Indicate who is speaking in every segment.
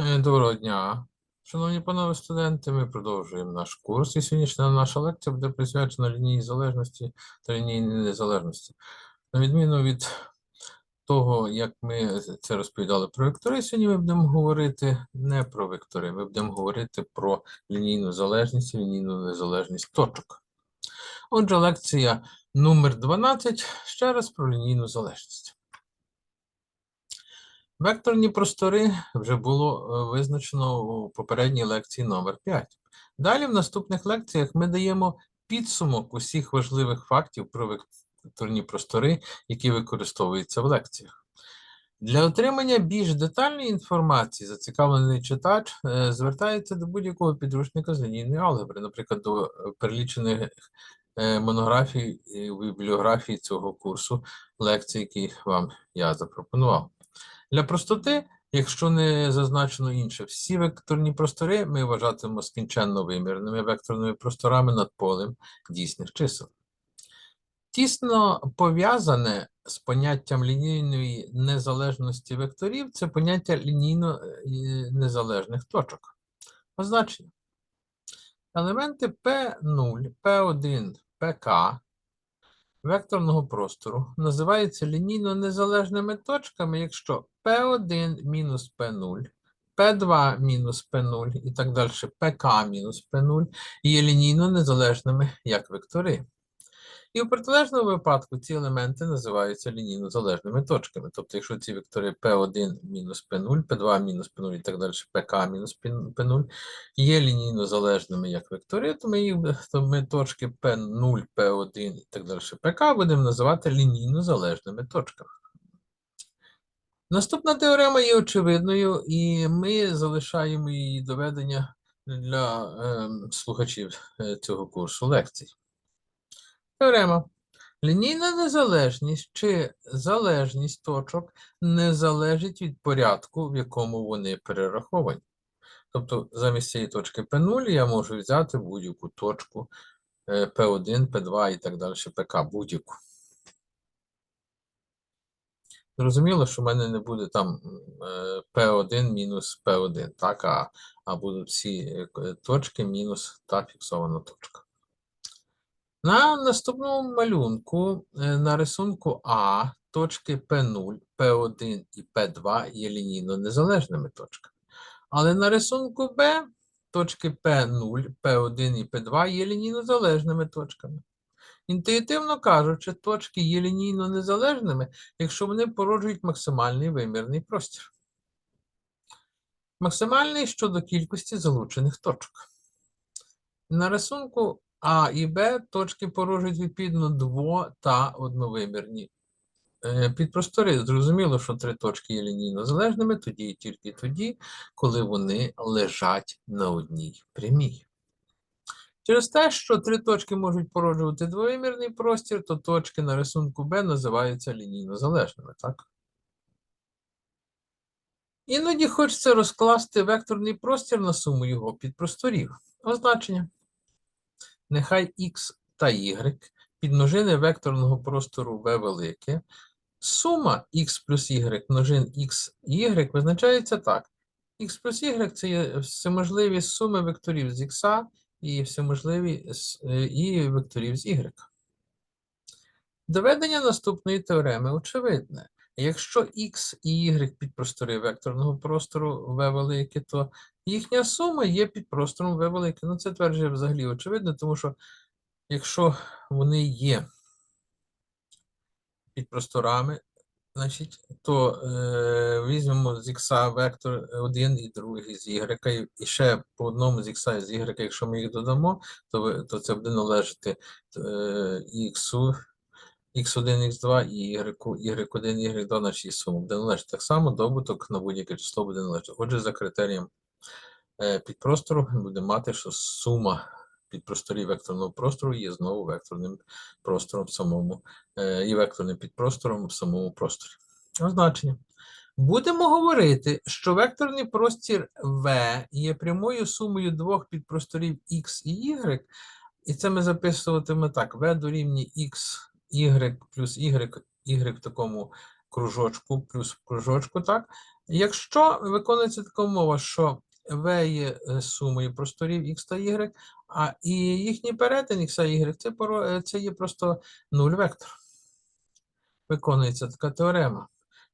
Speaker 1: Е, Доброго дня, шановні панове студенти. Ми продовжуємо наш курс. І сьогоднішня наша лекція буде присвячена лінійній залежності та лінійній незалежності. На відміну від того, як ми це розповідали про вектори, сьогодні ми будемо говорити не про вектори, ми будемо говорити про лінійну залежність і лінійну незалежність точок. Отже, лекція номер 12 ще раз про лінійну залежність. Векторні простори вже було е, визначено у попередній лекції номер 5. Далі в наступних лекціях ми даємо підсумок усіх важливих фактів про векторні простори, які використовуються в лекціях. Для отримання більш детальної інформації зацікавлений читач е, звертається до будь-якого підручника з лінійної алгебри, наприклад, до е, перелічених монографій і бібліографії цього курсу лекцій, які вам я запропонував. Для простоти, якщо не зазначено інше, всі векторні простори ми вважатимемо скінченно вимірними векторними просторами над полем дійсних чисел. Тісно пов'язане з поняттям лінійної незалежності векторів це поняття лінійно е, незалежних точок. Означення. Елементи P0, P1, PK векторного простору називаються лінійно незалежними точками, якщо P1 мінус P0, P2 мінус P0 і так далі, PK мінус P0 є лінійно незалежними як вектори. І в протилежному випадку ці елементи називаються лінійно залежними точками. Тобто, якщо ці вектори P1 мінус P0, P2 мінус P0 і так далі, PK мінус P0 є лінійно залежними як вектори, то ми, їх, то ми точки P0, P1 і так далі, PK будемо називати лінійно залежними точками. Наступна теорема є очевидною, і ми залишаємо її доведення для е, слухачів цього курсу лекцій. Теорема. Лінійна незалежність чи залежність точок не залежить від порядку, в якому вони перераховані. Тобто, замість цієї точки P0 я можу взяти будь-яку точку P1, P2 і так далі, ПК, будь-яку. Зрозуміло, що в мене не буде там P1 мінус P1, так, а, а будуть всі точки мінус та фіксована точка. На наступному малюнку на рисунку А точки P0, P1 і P2 є лінійно незалежними точками. Але на рисунку Б точки P0, P1 і P2 є лінійно залежними точками. Інтуїтивно кажучи, точки є лінійно незалежними, якщо вони породжують максимальний вимірний простір. Максимальний щодо кількості залучених точок. На рисунку А і Б точки породжують відповідно дво- та одновимірні е, підпростори. Зрозуміло, що три точки є лінійно залежними тоді і тільки тоді, коли вони лежать на одній прямій. Через те, що три точки можуть породжувати двовимірний простір, то точки на рисунку Б називаються лінійно залежними, так? Іноді хочеться розкласти векторний простір на суму його підпросторів. Означення. Нехай X та Y підмножини векторного простору V велике. Сума X плюс Y множин X Y визначається так. X плюс Y це всеможливі суми векторів з X і всеможливі е, і векторів з y. Доведення наступної теореми очевидне. Якщо x і y підпростори векторного простору v велике, то їхня сума є підпростором v велике. Ну, це тверджує взагалі очевидно, тому що якщо вони є підпросторами, Значить, то е, візьмемо з х вектор один і другий з y, і ще по одному з х і з y, якщо ми їх додамо, то то це буде належати е, x, x1, x2 і y, y1, y2 на 6 суму. Буде належати так само, добуток на будь-яке число буде належати. Отже, за критерієм підпростору ми будемо мати, що сума підпросторі векторного простору є знову векторним простором самому е, і векторним підпростором в самому просторі. Означення. Будемо говорити, що векторний простір V є прямою сумою двох підпросторів X і Y, і це ми записуватимемо так: V дорівнює X, Y плюс Y, Y в такому кружочку плюс кружочку, так? Якщо виконується така умова, що V є е, сумою просторів x та y, а і їхній перетин x та y це, е, це є просто нуль вектор. Виконується така теорема.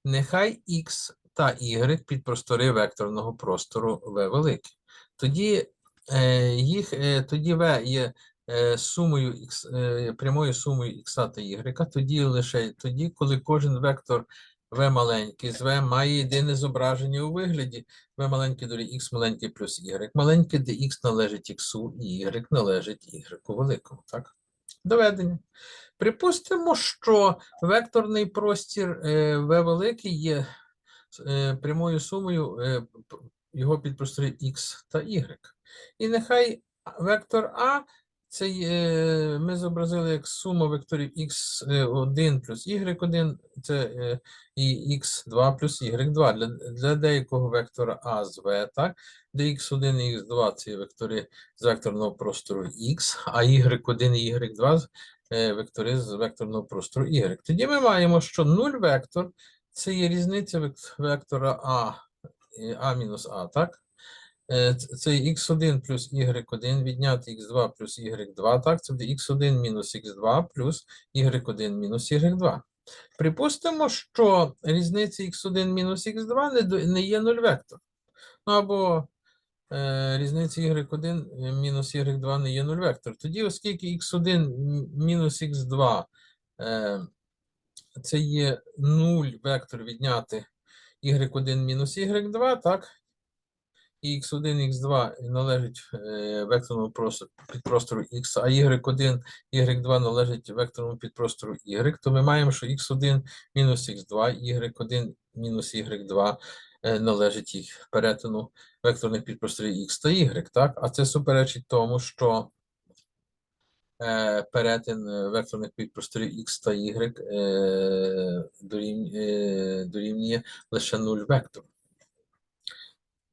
Speaker 1: Нехай x та y під простори векторного простору V велике. Тоді, е, їх, е, тоді V є е, сумою x, е, прямою сумою x та y, тоді лише тоді, коли кожен вектор v маленький з v має єдине зображення у вигляді v маленький дорі x маленький плюс y маленький, де x належить x і y належить y великому. Так? Доведення. Припустимо, що векторний простір е, v великий є е, прямою сумою е, його підпросторів x та y. І нехай вектор А це є, ми зобразили як сума векторів x1 плюс y1, це е, і x2 плюс y2 для, для деякого вектора А з v, так? Де x1 і x2 це вектори з векторного простору x, а y1 і y2 з- е, вектори з векторного простору y. Тоді ми маємо, що 0 вектор це є різниця вектора А, е, А мінус А, так? Е, Це x1 плюс y1 відняти x2 плюс y2, так? Це буде x1 мінус x2 плюс y1 мінус y2. Припустимо, що різниця x1 мінус x2 не, є 0 вектор. Ну або е, різниця y1 мінус y2 не є 0 вектор. Тоді, оскільки x1 мінус x2 е, це є 0 вектор відняти y1 мінус y2, так? І x1, x2 належить векторному простору, підпростору x, а y1, y2 належить векторному підпростору y, то ми маємо, що x1 мінус x2, y1 мінус y2 е, належить їх перетину векторних підпросторів x та y, так? А це суперечить тому, що е, перетин векторних підпросторів x та y е, дорівнює лише 0 вектору.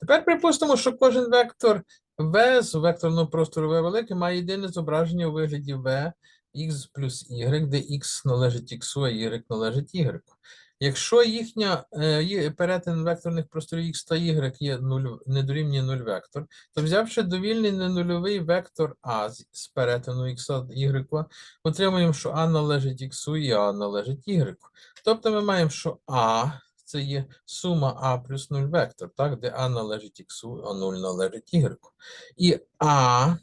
Speaker 1: Тепер припустимо, що кожен вектор v з векторного простору v великий має єдине зображення у вигляді v x плюс y, де x належить x, а y належить y. Якщо їхня е, перетин векторних просторів x та y є 0, не дорівнює 0 вектор, то взявши довільний ненульовий вектор a з, перетину x y, отримуємо, що a належить x і a належить y. Тобто ми маємо, що a це є сума а плюс 0 вектор, так, де а належить x, а 0 належить y. І а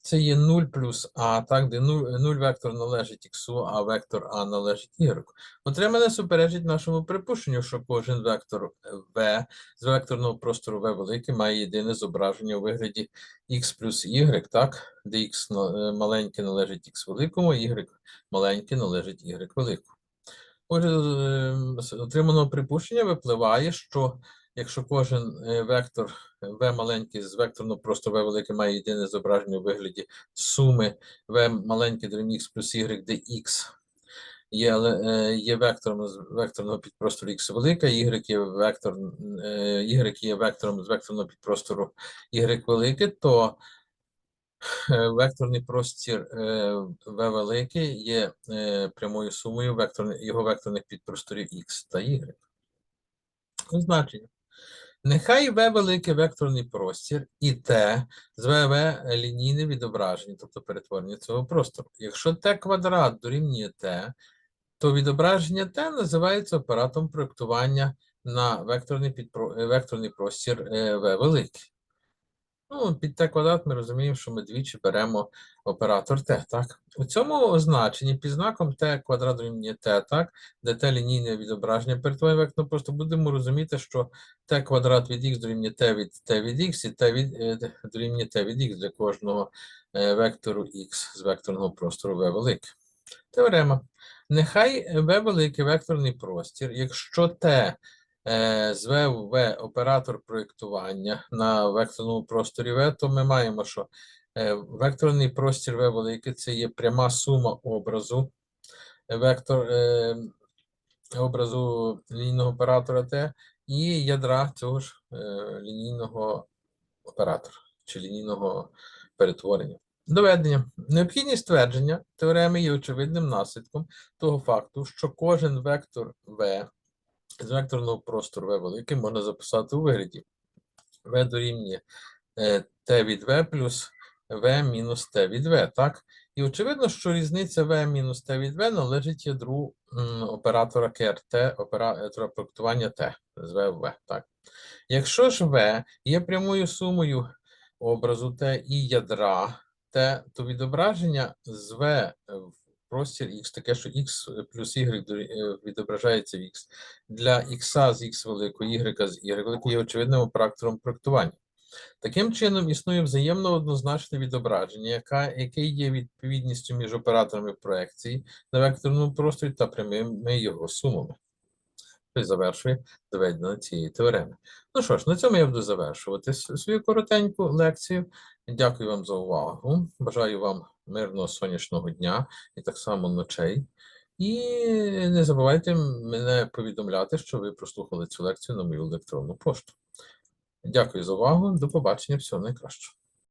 Speaker 1: це є 0 плюс а, так, де 0, 0 вектор належить x, а вектор а належить y. Отримане суперечить нашому припущенню, що кожен вектор v з векторного простору v великий має єдине зображення у вигляді x плюс y, так, де на- е, маленьке належить x великому, y маленьке належить y великому. Отже, отриманого припущення випливає, що якщо кожен е, вектор е, v маленький з векторного просто v велике має єдине зображення у вигляді суми v дорівнює x плюс y, де x є, е, є вектором з векторного підпростору x велика, y є вектор, y є вектором з векторного підпростору y велике, то векторний простір е, V великий є е, прямою сумою його векторних підпросторів x та y. Значення. Нехай V великий векторний простір і T з VV лінійне відображення, тобто перетворення цього простору. Якщо T квадрат дорівнює T, то відображення T називається оператором проєктування на векторний, підпро... е, векторний простір е, V великий. Ну, під t квадрат ми розуміємо, що ми двічі беремо оператор t, так? У цьому означенні під знаком t квадрат дорівнює t, так? Де t лінійне відображення перетворення векторного просто будемо розуміти, що t квадрат від x дорівнює t від t від x і t від, е, дорівнює t від x для кожного е, вектору x з векторного простору v велике. Теорема. Нехай v великий векторний простір, якщо t е, звев V оператор проєктування на векторному просторі V, то ми маємо, що е, векторний простір V великий це є пряма сума образу е, вектор образу лінійного оператора T і ядра цього ж лінійного оператора чи лінійного перетворення. Доведення. Необхідність твердження теореми є очевидним наслідком того факту, що кожен вектор V з векторного простору V великий можна записати у вигляді V дорівнює е, t від V плюс V мінус t від V, так? І очевидно, що різниця V мінус t від V належить ядру оператора КРТ, оператора проектування T, з V в V, так? Якщо ж V є прямою сумою образу T і ядра T, то відображення з V в простір X, таке, що X плюс Y е, відображається в X, для X з X великої, Y з Y великої є очевидним оператором проектування. Таким чином, існує взаємно однозначне відображення, яка, яке є відповідністю між операторами проекції на векторному просторі та прямими його сумами. Й завершує доведення цієї теореми. Ну що ж, на цьому я буду завершувати свою коротеньку лекцію. Дякую вам за увагу. Бажаю вам мирного сонячного дня і так само ночей. І не забувайте мене повідомляти, що ви прослухали цю лекцію на мою електронну пошту. Дякую за увагу. До побачення. Всього найкращого.